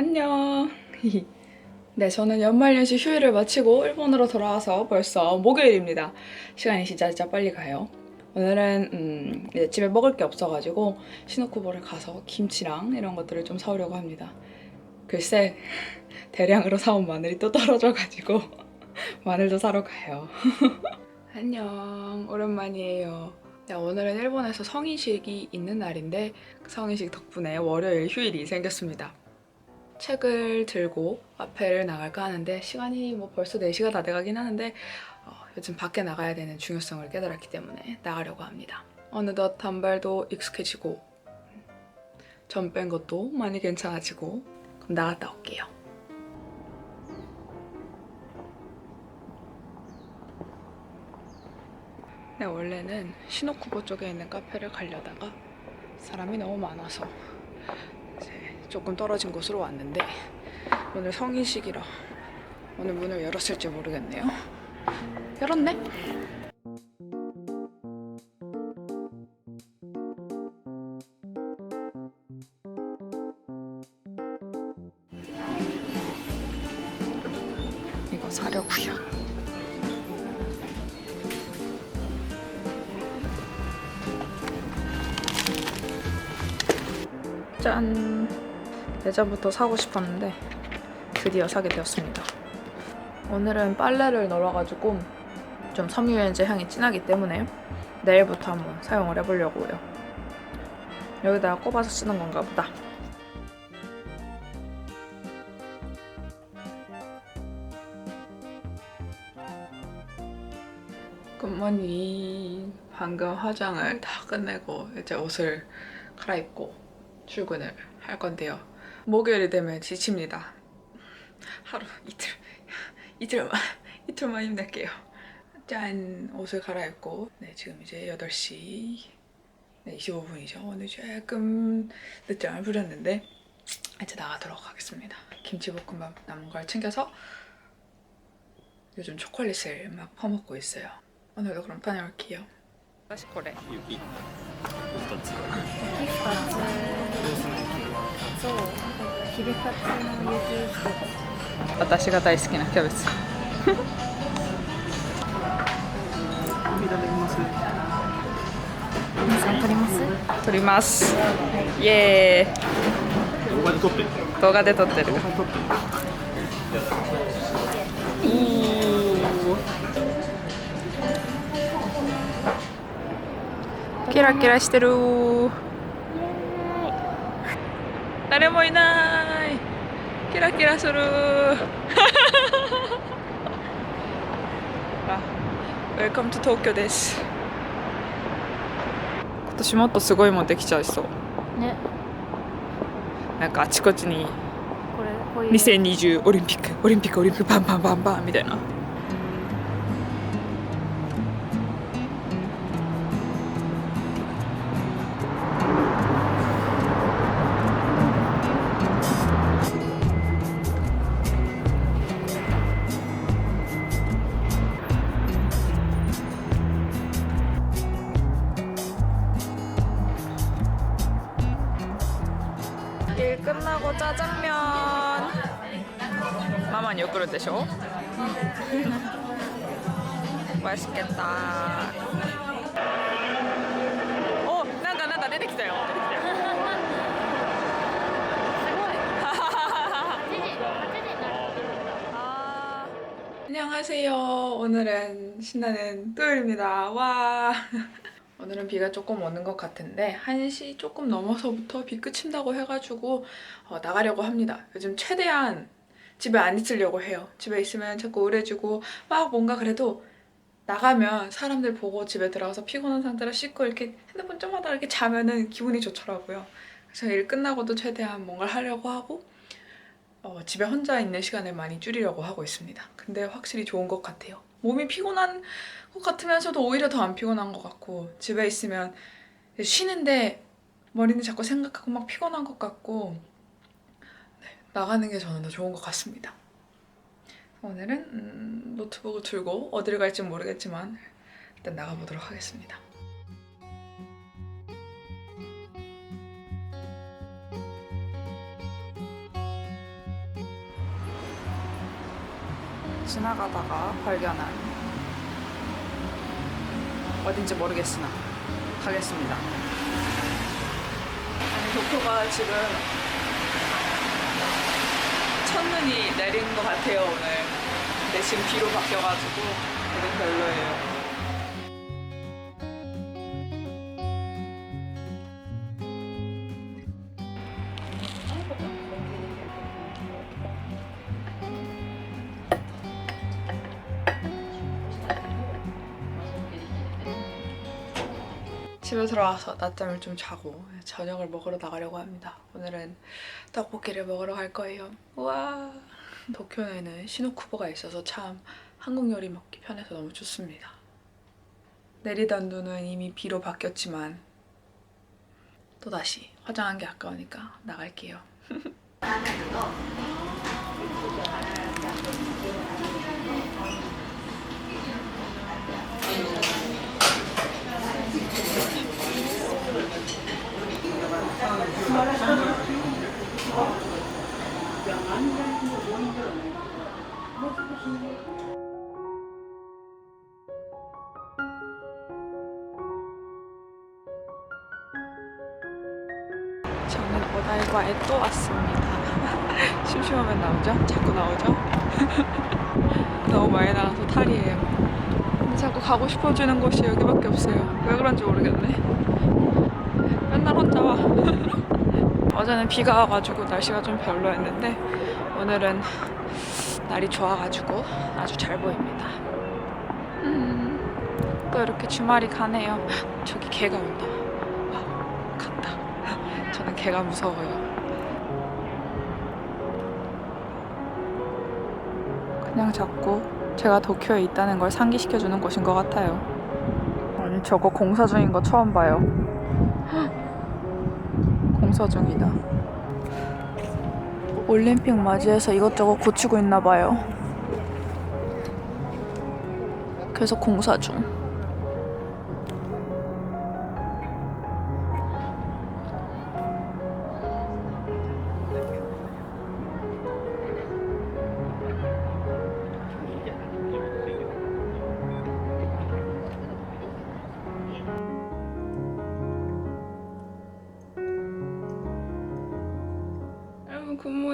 안녕. 네, 저는 연말연시 휴일을 마치고 일본으로 돌아와서 벌써 목요일입니다. 시간이 진짜 진짜 빨리 가요. 오늘은 음, 집에 먹을 게 없어가지고 시노쿠보를 가서 김치랑 이런 것들을 좀 사오려고 합니다. 글쎄 대량으로 사온 마늘이 또 떨어져가지고 마늘도 사러 가요. 안녕, 오랜만이에요. 네, 오늘은 일본에서 성인식이 있는 날인데 그 성인식 덕분에 월요일 휴일이 생겼습니다. 책을 들고 카페를 나갈까 하는데 시간이 뭐 벌써 4시가 다 돼가긴 하는데 어, 요즘 밖에 나가야 되는 중요성을 깨달았기 때문에 나가려고 합니다. 어느덧 단발도 익숙해지고 전뺀 것도 많이 괜찮아지고 그럼 나갔다 올게요. 네, 원래는 시노쿠보 쪽에 있는 카페를 가려다가 사람이 너무 많아서 조금 떨어진 곳으로 왔는데 오늘 성인식이라 오늘 문을 열었을지 모르겠네요. 열었네? 이거 사려고요. 짠! 예전부터 사고 싶었는데 드디어 사게 되었습니다. 오늘은 빨래를 널어가지고 좀 섬유유연제 향이 진하기 때문에 내일부터 한번 사용을 해보려고요. 여기다가 꼽아서 쓰는 건가 보다. 굿모닝. 방금 화장을 다 끝내고 이제 옷을 갈아입고 출근을 할 건데요. 목요일이 되면 지칩니다. 하루 이틀 이틀만 이틀만 힘낼게요. 짠 옷을 갈아입고 네 지금 이제 8시 네, 25분이죠. 오늘 조금 늦잠을 부렸는데 이제 나가도록 하겠습니다. 김치볶음밥 남은 걸 챙겨서 요즘 초콜릿을 막 퍼먹고 있어요. 오늘도 그럼 다녀올게요. 다시 거래. の私が大好きなキャベツ。皆さん取ります？撮ります。イエーイ。動画で撮ってる動画で撮ってる。撮ってるキラキラしてる誰もいないキラキラする。あ Welcome to 東京です。今年もっとすごいもんできちゃいそう。ね。なんかあちこちにこれこういう。2020オリンピックオリンピックオリンピックバンバンバンバンみたいな 일 끝나고 짜장면 마마니 요구르 되쇼? 맛있겠다. 어, 난가 난가 出てきたよ.出てきたよ.아, 안녕하세요. 오늘은 신나는 토요일입니다. 와. 오늘은 비가 조금 오는 것 같은데 1시 조금 넘어서부터 비 그친다고 해가지고 어, 나가려고 합니다. 요즘 최대한 집에 안 있으려고 해요. 집에 있으면 자꾸 우울해지고 막 뭔가 그래도 나가면 사람들 보고 집에 들어가서 피곤한 상태로 씻고 이렇게 핸드폰 좀 하다가 이렇게 자면은 기분이 좋더라고요. 그래서 일 끝나고도 최대한 뭔가를 하려고 하고 어, 집에 혼자 있는 시간을 많이 줄이려고 하고 있습니다. 근데 확실히 좋은 것 같아요. 몸이 피곤한 것 같으면서도 오히려 더 안 피곤한 것 같고 집에 있으면 쉬는데 머리는 자꾸 생각하고 막 피곤한 것 같고 네, 나가는 게 저는 더 좋은 것 같습니다. 오늘은 음, 노트북을 들고 어디를 갈지 모르겠지만 일단 나가보도록 하겠습니다. 지나가다가 발견한 어딘지 모르겠으나 가겠습니다. 아니 도쿄가 지금 첫눈이 내린 것 같아요 오늘. 근데 지금 비로 바뀌어가지고 되게 별로예요. 집에 들어와서 낮잠을 좀 자고 저녁을 먹으러 나가려고 합니다. 오늘은 떡볶이를 먹으러 갈 거예요. 와 도쿄에는 시노쿠보가 있어서 참 한국 요리 먹기 편해서 너무 좋습니다. 내리던 눈은 이미 비로 바뀌었지만 또다시 화장한 게 아까우니까 나갈게요. 저는 오다이바에 또 왔습니다. 심심하면 나오죠? 자꾸 나오죠? 너무 많이 나와서 탈이에요. 근데 자꾸 가고 싶어지는 곳이 여기밖에 없어요. 왜 그런지 모르겠네. 맨날 혼자 와. 어제는 비가 와가지고 날씨가 좀 별로였는데 오늘은 날이 좋아가지고 아주 잘 보입니다. 음, 또 이렇게 주말이 가네요. 저기 개가 온다. 아, 갔다. 저는 개가 무서워요. 그냥 자꾸 제가 도쿄에 있다는 걸 상기시켜주는 곳인 것 같아요. 아니 저거 공사 중인 거 처음 봐요. 공사 중이다. 올림픽 맞이해서 이것저것 고치고 있나 봐요. 계속 공사 중.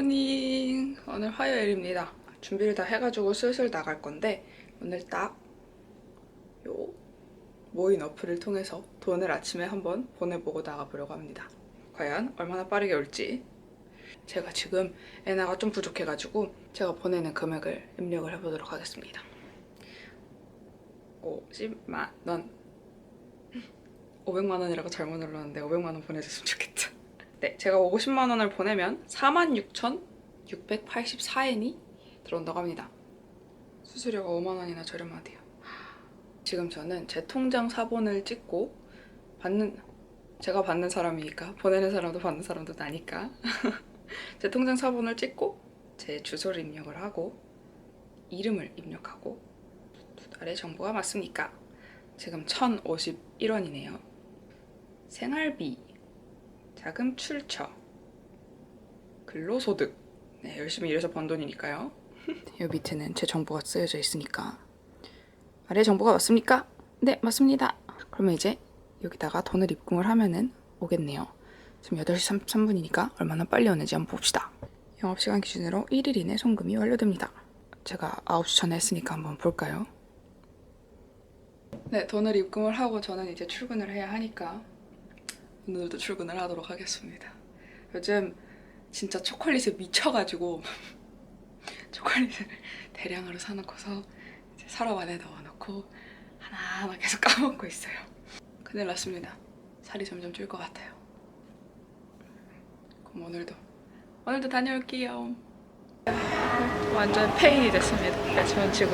굿모닝. 오늘 화요일입니다. 준비를 다 해가지고 슬슬 나갈 건데 오늘 딱 요 모인 어플을 통해서 돈을 아침에 한번 보내보고 나가보려고 합니다. 과연 얼마나 빠르게 올지. 제가 지금 엔화가 좀 부족해가지고 제가 보내는 금액을 입력을 해보도록 하겠습니다. 50만 원. 500만 원이라고 잘못 눌렀는데 500만 원 보내줬으면 좋겠다 네, 제가 50만 원을 보내면 46,684엔이 들어온다고 합니다. 수수료가 5만 원이나 저렴하대요. 지금 저는 제 통장 사본을 찍고 받는 제가 받는 사람이니까 보내는 사람도 받는 사람도 나니까 제 통장 사본을 찍고 제 주소를 입력을 하고 이름을 입력하고 두 달의 정보가 맞습니까? 지금 1,051원이네요. 생활비 자금 출처. 근로소득. 네, 열심히 일해서 번 돈이니까요. 이 밑에는 제 정보가 쓰여져 있으니까. 아래 정보가 맞습니까? 네 맞습니다. 그러면 이제 여기다가 돈을 입금을 하면은 오겠네요. 지금 8시 33분이니까 얼마나 빨리 오는지 한번 봅시다. 영업시간 기준으로 1일 이내 송금이 완료됩니다. 제가 9시 전에 했으니까 한번 볼까요? 네 돈을 입금을 하고 저는 이제 출근을 해야 하니까 오늘도 출근을 하도록 하겠습니다. 요즘 진짜 초콜릿에 미쳐가지고 초콜릿을 대량으로 사놓고서 이제 서랍 안에 넣어놓고 하나하나 계속 까먹고 있어요. 큰일 났습니다. 살이 점점 찔 것 같아요. 그럼 오늘도 오늘도 다녀올게요. 완전 페인이 됐습니다. 네, 저는 지금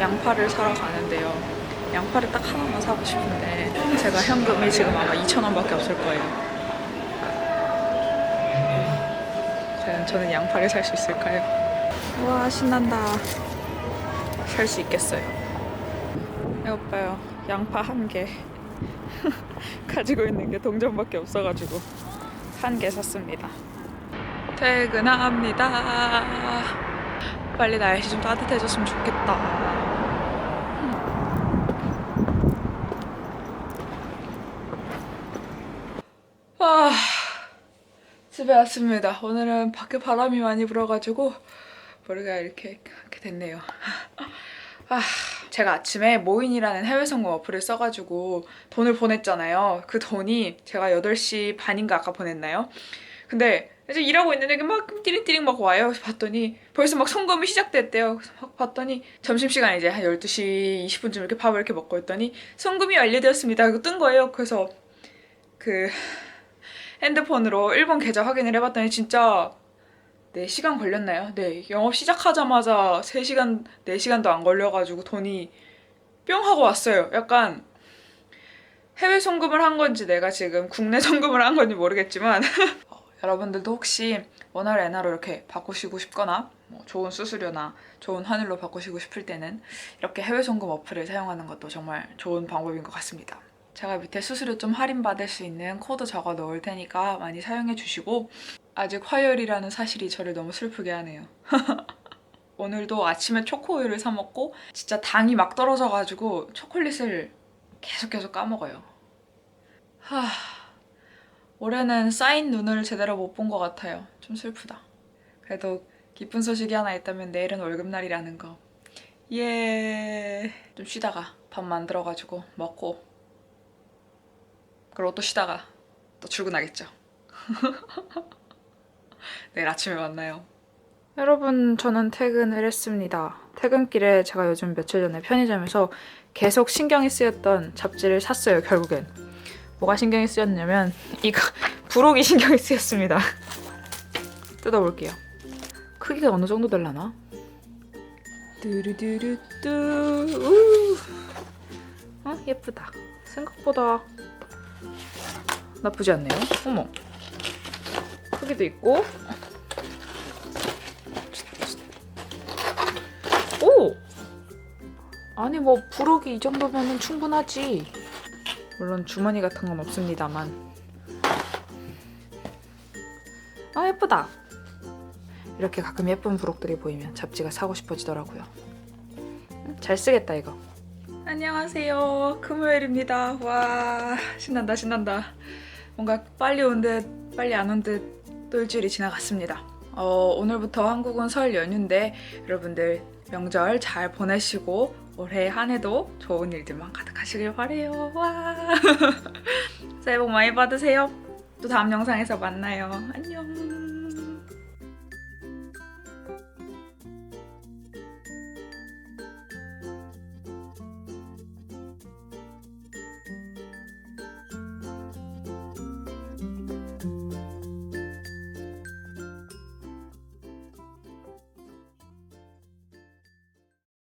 양파를 사러 가는데요. 양파를 딱 하나만 사고 싶은데 제가 현금이 지금 아마 2,000원밖에 없을 거예요. 과연 저는 양파를 살 수 있을까요? 와 신난다. 살 수 있겠어요. 네, 오빠요. 양파 한 개. 가지고 있는 게 동전밖에 없어가지고 한 개 샀습니다. 퇴근합니다. 빨리 날씨 좀 따뜻해졌으면 좋겠다. 아, 집에 왔습니다. 오늘은 밖에 바람이 많이 불어가지고 머리가 이렇게, 이렇게 됐네요. 아, 제가 아침에 모인이라는 해외 성공 어플을 써가지고 돈을 보냈잖아요. 그 돈이 제가 8시 반인가 아까 보냈나요? 근데 이제 일하고 있는데 막 띠링띠링 막 와요. 봤더니 벌써 막 송금이 시작됐대요. 막 봤더니 점심시간에 이제 한 12시 20분쯤 이렇게 밥을 이렇게 먹고 있더니 송금이 완료되었습니다. 이거 뜬 거예요. 그래서 그 핸드폰으로 일본 계좌 확인을 해봤더니 진짜 4시간 걸렸나요? 네. 영업 시작하자마자 3시간, 4시간도 안 걸려가지고 돈이 뿅 하고 왔어요. 약간 해외 송금을 한 건지 내가 지금 국내 송금을 한 건지 모르겠지만 어, 여러분들도 혹시 원화를 엔화로 이렇게 바꾸시고 싶거나 뭐 좋은 수수료나 좋은 환율로 바꾸시고 싶을 때는 이렇게 해외 송금 어플을 사용하는 것도 정말 좋은 방법인 것 같습니다. 제가 밑에 수수료 좀 할인받을 수 있는 코드 적어 놓을 테니까 많이 사용해 주시고 아직 화요일이라는 사실이 저를 너무 슬프게 하네요. 오늘도 아침에 초코우유를 사 먹고 진짜 당이 막 떨어져가지고 초콜릿을 계속 계속 까먹어요. 하... 올해는 쌓인 눈을 제대로 못 본 것 같아요. 좀 슬프다. 그래도 기쁜 소식이 하나 있다면 내일은 월급날이라는 거. 예. 좀 쉬다가 밥 만들어가지고 먹고 그리고 또 쉬다가 또 출근하겠죠. 내일 아침에 만나요. 여러분, 저는 퇴근을 했습니다. 퇴근길에 제가 요즘 며칠 전에 편의점에서 계속 신경이 쓰였던 잡지를 샀어요, 결국엔. 뭐가 신경이 쓰였냐면 이거 부록이 신경이 쓰였습니다. 뜯어볼게요. 크기가 어느 정도 될라나? 뚜루뚜루뚜 우. 어 예쁘다. 생각보다 나쁘지 않네요. 어머 크기도 있고 오 아니 뭐 부록이 이 정도면 충분하지. 물론 주머니 같은 건 없습니다만. 아 예쁘다. 이렇게 가끔 예쁜 부록들이 보이면 잡지가 사고 싶어지더라고요. 음, 잘 쓰겠다 이거. 안녕하세요. 금요일입니다. 와 신난다 신난다. 뭔가 빨리 온 듯 빨리 안 온 듯 또 일주일이 지나갔습니다. 어, 오늘부터 한국은 설 연휴인데 여러분들 명절 잘 보내시고 올해 한 해도 좋은 일들만 가득하시길 바래요. 와 새해 복 많이 받으세요. 또 다음 영상에서 만나요. 안녕.